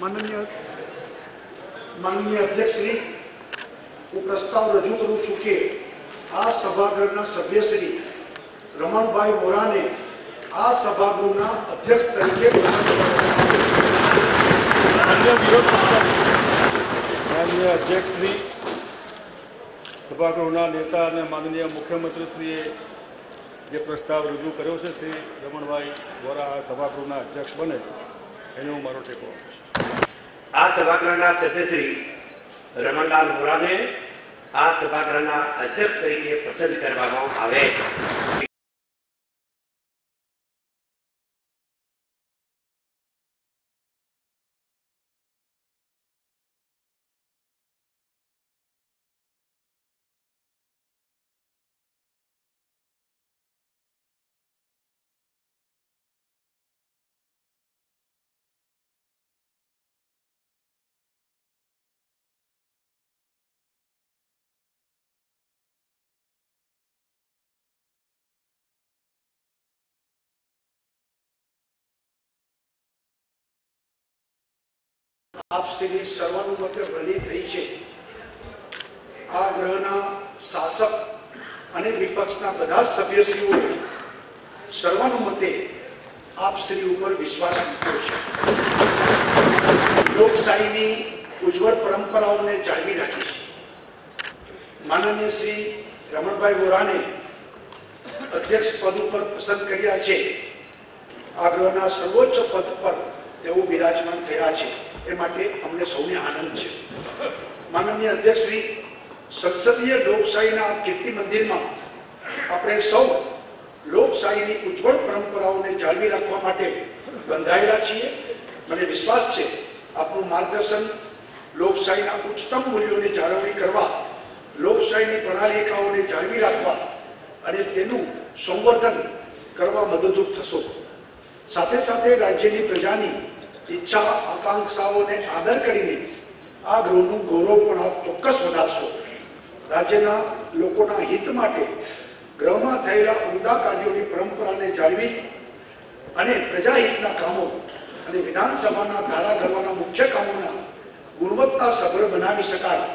માનનીય માનનીય અધ્યક્ષશ્રી, હું પ્રસ્તાવ રજૂ કરું છું કે આ સભાગૃહના સભ્યશ્રી રમણભાઈ વોરાને આ સભાગૃહના અધ્યક્ષ તરીકે માનનીય અધ્યક્ષશ્રી, સભાગૃહના નેતા અને માનનીય મુખ્યમંત્રીશ્રીએ જે પ્રસ્તાવ રજૂ કર્યો છે, શ્રી રમણભાઈ વોરા આ સભાગૃહના અધ્યક્ષ બને, એને હું મારો ટેકો આપું છું. આ સભાગૃહના સભ્યશ્રી રમણલાલ વોરાને આ સભાગૃહના અધ્યક્ષ તરીકે પસંદ કરવામાં આવે. આપ શ્રી સર્વાનુમતે વરણી થઈ છે. આ ગ્રહના શાસક અને વિપક્ષના બધા સભ્યશ્રીઓ સભ્યશ્રીઓએ સર્વાનુમતે આપશ્રી ઉપર વિશ્વાસ મૂક્યો છે. લોકશાહીની ઉજ્જવળ પરંપરાઓને જાળવી રાખી છે. માનનીય શ્રી રમણભાઈ વોરાને અધ્યક્ષ પદ ઉપર પસંદ કર્યા છે. આ ગ્રહના સર્વોચ્ચ પદ પર તેઓ બિરાજમાન થયા છે. એ માટે અમને સૌને આનંદ છે. માનનીય અધ્યક્ષશ્રી સંસદીય લોકશાહીના કીર્તિ મંદિરમાં આપણે સૌ લોકશાહીની ઉજ્જવળ પરંપરાઓને જાળવી રાખવા માટે બંધાયેલા છીએ. મને વિશ્વાસ છે, આપનું માર્ગદર્શન લોકશાહીના ઉચ્ચતમ મૂલ્યોની જાળવણી કરવા, લોકશાહીની પ્રણાલિકાઓને જાળવી રાખવા અને તેનું સંવર્ધન કરવા મદદરૂપ થશો. સાથે સાથે રાજ્યની પ્રજાની ઈચ્છા, આકાંક્ષાઓને આદર કરીને આ ગૃહનું ગૌરવ પણ આપ ચોક્કસ વધારશો. રાજ્યના લોકોના હિત માટે ગૃહમાં થયેલા ઉમદા કાર્યોની પરંપરાને જાળવી અને પ્રજાહિતના કામો અને વિધાનસભાના ધારા ઘરવાના મુખ્ય કામોના ગુણવત્તા સભર બનાવી શકાય,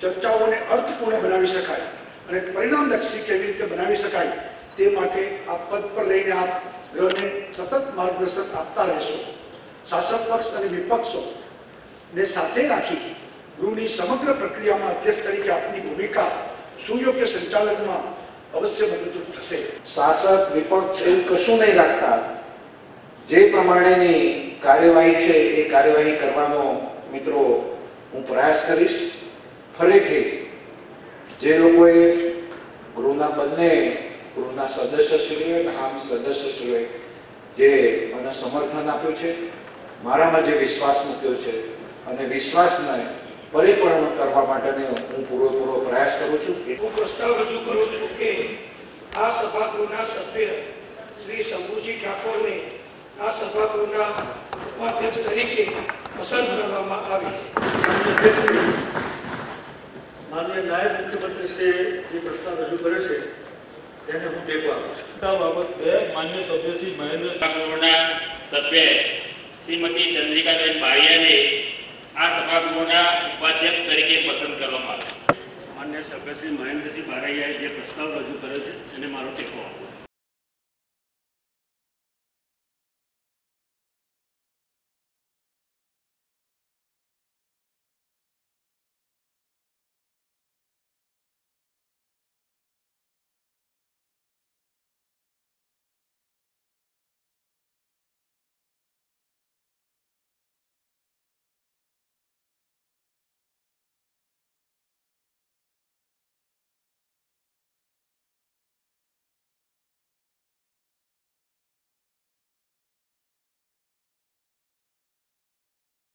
ચર્ચાઓને અર્થપૂર્ણ બનાવી શકાય અને પરિણામલક્ષી કેવી રીતે બનાવી શકાય તે માટે આ પદ પર લઈને આપ ગૃહને સતત માર્ગદર્શન આપતા રહેશો. શાસક પક્ષ અને વિપક્ષો ને સાથે રાખી ગૃહની સમગ્ર પ્રક્રિયામાં અધ્યક્ષ તરીકે આપની ભૂમિકા સુયોગ્ય સંચાલનમાં અવશ્ય મદદરૂપ થશે. શાસક, વિપક્ષ એવું કશું નહીં રાખતા. જે પ્રમાણેની કાર્યવાહી છે એ કાર્યવાહી કરવાનો મિત્રો હું પ્રયાસ કરીશ. ફરીથી જે લોકોએ ગૃહના બંને ગૃહના સદસ્યશ્રીઓએ અને આમ સદસ્યશ્રીઓએ જે મને સમર્થન આપ્યું છે મારામાં જે વિશ્વાસ મૂક્યો છે અને વિશ્વાસને પરિપૂર્ણ કરવા માટેનો હું પૂરેપૂરો પ્રયાસ કરું છું. હું પ્રસ્તાવ રજૂ કરું છું કે આ સભાગૃહના સભ્ય શ્રી શંભુજી ઠાકોરને આ સભાગૃહના ઉપાધ્યક્ષ તરીકે પસંદ કરવામાં આવે. માન્ય નાયબ મુખ્યમંત્રીશ્રીએ જે પ્રસ્તાવ રજૂ કર્યો છે તેને હું ટેકો આપું? આ બાબત બે માન્ય સભ્ય શ્રી મહેન્દ્ર સભાગૃહના સભ્ય શ્રીમતી ચંદ્રિકાબેન બારિયાને આ સભાગૃહના ઉપાધ્યક્ષ તરીકે પસંદ કરવામાં આવ્યા. માન્ય સભ્ય શ્રી મહેન્દ્રસિંહ બારૈયાએ જે પ્રસ્તાવ રજૂ કર્યો છે એને મારો ટેકો આપો.